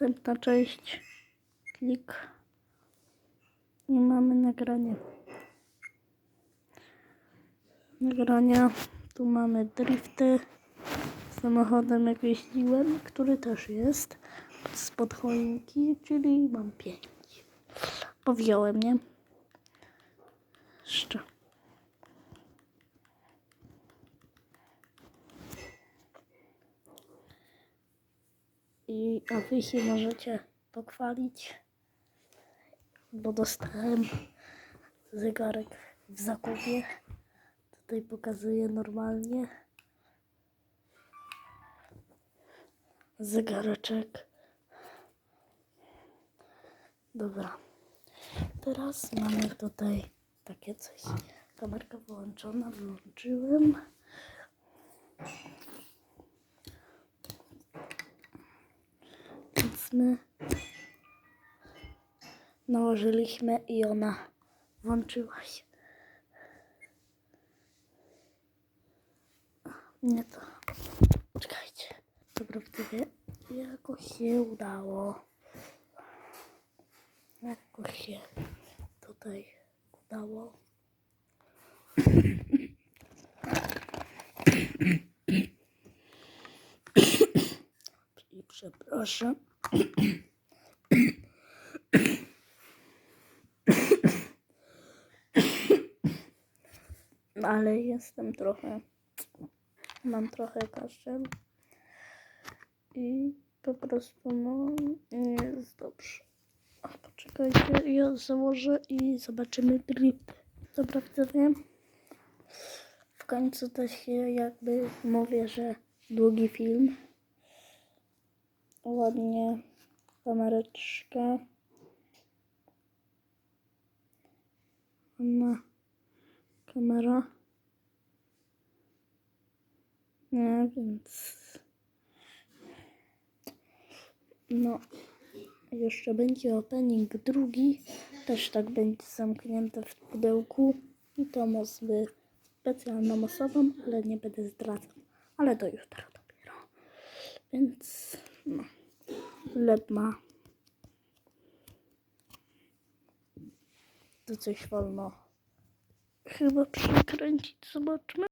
następna część. Klik. I mamy nagranie. Nagrania. Tu mamy drifty. Samochodem jak jeździłem, który też jest. Spod choinki, czyli mam pięć. Powziąłem, nie? Jeszcze. I a wy się możecie pochwalić, bo dostałem zegarek w zakupie. Tutaj pokazuję normalnie. Zegareczek. Dobra. Teraz mamy tutaj takie coś. Kamerka wyłączona, wyłączyłem. Więc my nałożyliśmy i ona włączyła się. Nie to. Czekajcie. Dobra. Jakoś się udało. Jakoś się tutaj udało. I przepraszam. Ale jestem trochę. Mam trochę kaszel. I po prostu, no, nie jest dobrze. A poczekajcie, ja założę i zobaczymy drift. Dobra, widzowie. W końcu się jakby mówię, że długi film. Ładnie kamereczka. Ma kamera. Nie, więc no jeszcze będzie opening drugi. Też tak będzie zamknięte w pudełku. I to może specjalną osobą, ale nie będę zdradzał. Ale to jutro dopiero. Więc Led ma. Tu coś wolno. Chyba przekręcić. Zobaczmy.